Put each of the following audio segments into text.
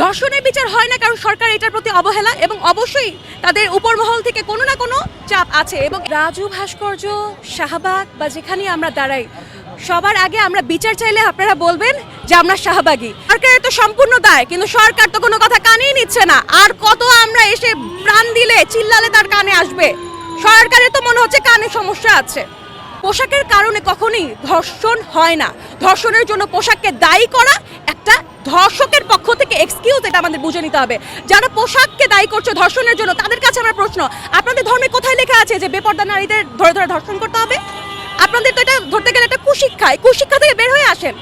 ধর্ষণের বিচার হয় না, কারণ সরকার এটার প্রতি অবহেলা এবং অবশ্যই তাদের উপরমহল থেকে কোনো না কোনো চাপ আছে এবং রাজু ভাস্কর্য, শাহবাগ বা যেখানে আমরা দাঁড়াই, সবার আগে আমরা বিচার চাইলে আপনারা বলবেন যে আমরা শাহবাগী সরকারের তো সম্পূর্ণ দায়, কিন্তু সরকার তো কোনো কথা কানেই নিচ্ছে না। আর কত আমরা এসে প্রাণ দিলে, চিল্লালে তার কানে আসবে? সরকারের তো মনে হচ্ছে কানে সমস্যা আছে। পোশাকের কারণে কখনোই ধর্ষণ হয় না। ধর্ষণের জন্য পোশাককে দায়ী করা একটা ধর্ষকের পক্ষ থেকে এক্সকিউজ এটা আমাদের বুঝে নিতে হবে। যারা পোশাককে দায়ী করছে ধর্ষণের জন্য, তাদের কাছে আমার প্রশ্ন, আপনাদের ধর্মে কোথায় লেখা আছে যে বেপর্দা নারীদের ধরে ধরে ধর্ষণ করতে হবে? আপনাদের তো এটা ধরতে গেলে একটা কুশিক্ষায় কুশিক্ষা থেকে বের হয়ে আসেন।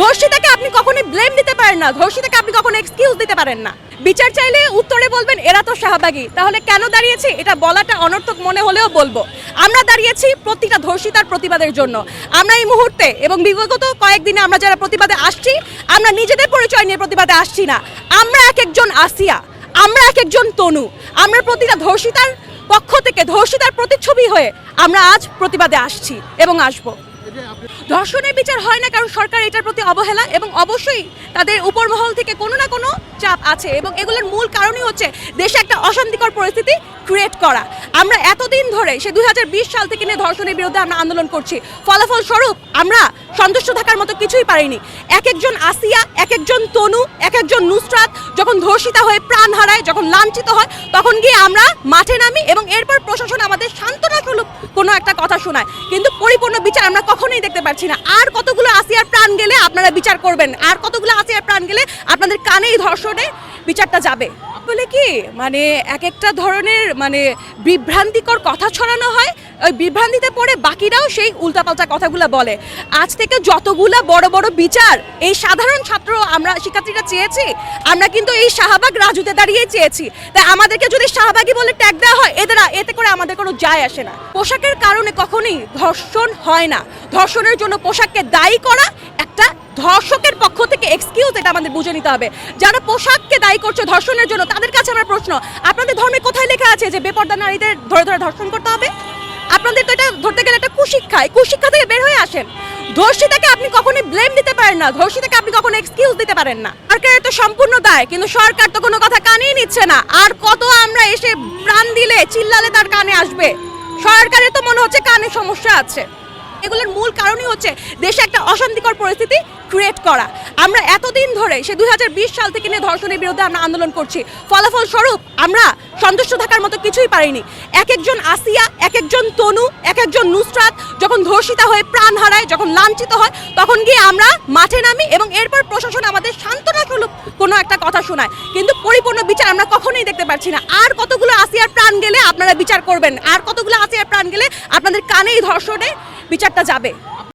ধর্ষিতাকে আপনি কখনোই ব্লেম দিতে পারেন না, ধর্ষিতাকে আপনি কখনো এক্সকিউজ দিতে পারেন না। বিচার চাইলে উত্তরে বলবেন শাহবাগী। তাহলে কেন দাঁড়িয়েছি? এটা বলাটা অনর্থক মনে হলেও বলব। আমরা দাঁড়িয়েছি প্রতিটা ধর্ষিতার প্রতিবাদের জন্য। আমরা এই মুহূর্তে এবং বিগত কয়েকদিনে আমরা যারা প্রতিবাদে আসছি, আমরা নিজেদের পরিচয় নিয়ে প্রতিবাদে আসছি না। আমরা এক একজন আসিয়া, আমরা এক একজন তনু। আমরা প্রতিটা ধর্ষিতার পক্ষ থেকে ধর্ষিতার প্রতিচ্ছবি হয়ে আমরা আজ প্রতিবাদে আসছি এবং আসব। ধর্ষণের বিচার হয় না, কারণ সরকার এটার প্রতি অবহেলা এবং অবশ্যই তাদের উপরমহল থেকে কোনো না কোনো চাপ আছে এবং এগুলোর মূল কারণই হচ্ছে দেশে একটা অশান্তিকর পরিস্থিতি ক্রিয়েট করা। আমরা এতদিন ধরে সে দু হাজার বিশ সাল থেকে নিয়ে ধর্ষণের বিরুদ্ধে আমরা আন্দোলন করছি। ফলাফল স্বরূপ আমরা সন্তুষ্ট থাকার মতো কিছুই পারিনি। এক একজন আসিয়া এক একজন তনু এক একজন নুসরাত যখন ধর্ষিতা হয়ে প্রাণ হারায়, যখন লাঞ্ছিত হয়, তখন গিয়ে আমরা মাঠে নামি এবং এরপর প্রশাসন আমাদের সান্ত্বনা স্বরূপ কোনো একটা কথা শোনায়। কিন্তু পরিপূর্ণ বিচার আমরা কখনোই দেখতে পাচ্ছি না। আর কতগুলো আসিয়ার প্রাণ গেলে আপনারা বিচার করবেন? আর কতগুলো আসিয়ার প্রাণ গেলে আপনাদের কানেই ধর্ষণে বিচারটা যাবে? বলে কি? মানে এক একটা ধরনের মানে বিভ্রান্তিকর কথা ছড়ানো হয়। ওই বিভ্রান্তিতে পড়ে বাকিরাও সেই উল্টাপাল্টা কথাগুলো বলে। আজ থেকে যতগুলা বড় বড় বিচার এই সাধারণ ছাত্র আমরা, শিক্ষার্থীরা চেয়েছি, আমরা কিন্তু এই শাহবাগ রাজুতে দাঁড়িয়ে চেয়েছি। তাই আমাদেরকে যদি শাহবাগী বলে ট্যাগ দেওয়া হয়, এদের, এতে করে আমাদের কোনো যায় আসে না। পোশাকের কারণে কখনোই ধর্ষণ হয় না। ধর্ষণের জন্য পোশাককে দায়ী করা একটা ধর্ষকের পক্ষ থেকে এক্সকিউজ এটা আমাদের বুঝে নিতে হবে। যারা পোশাককে দায়ী করছে ধর্ষণের জন্য, তাদের কাছে আমার প্রশ্ন, আপনাদের ধর্মে কোথায় লেখা আছে যে বেপর্দা নারীদের ধরে ধরে ধর্ষণ করতে হবে? আপনাদের তো এটা ধরতে গেলে একটা কুশিক্ষা, এই কুশিক্ষা থেকে বের হয়ে আসেন। ধর্ষিতাকে আপনি কখনোই ব্লেম দিতে পারেন না, ধর্ষিতাকে আপনি কখনো এক্সকিউজ দিতে পারেন না। সরকারের তো সম্পূর্ণ দায়, কিন্তু সরকার তো কোনো কথা কানেই নিচ্ছে না। আর কত আমরা এসে প্রাণ দিলে, চিল্লালে তার কানে আসবে? সরকারের তো মনে হচ্ছে কানে সমস্যা আছে। এগুলোর মূল কারণই হচ্ছে দেশে একটা অশান্তিকর পরিস্থিতি ক্রিয়েট করা। আমরা এতদিন ধরে সে দু হাজার বিশ সাল থেকে নিয়ে ধর্ষণের বিরুদ্ধে আমরা আন্দোলন করছি। ফলাফল স্বরূপ আমরা সন্তুষ্ট থাকার মতো কিছুই পারিনি। এক একজন আসিয়া এক একজন তনু এক একজন নুসরাত যখন ধর্ষিতা হয়ে প্রাণ হারায়, যখন লাঞ্ছিত হয়, তখন গিয়ে আমরা মাঠে নামি এবং এরপর প্রশাসন আমাদের সান্ত্বনা স্বরূপ কোনো একটা কথা শোনায়। কিন্তু পরিপূর্ণ বিচার আমরা কখনোই দেখতে পাচ্ছি না। আর কতগুলো আসিয়ার প্রাণ গেলে আপনারা বিচার করবেন? আর কতগুলো আসিয়ার প্রাণ গেলে আপনাদের কানেই ধর্ষণে বিচারটা যাবে।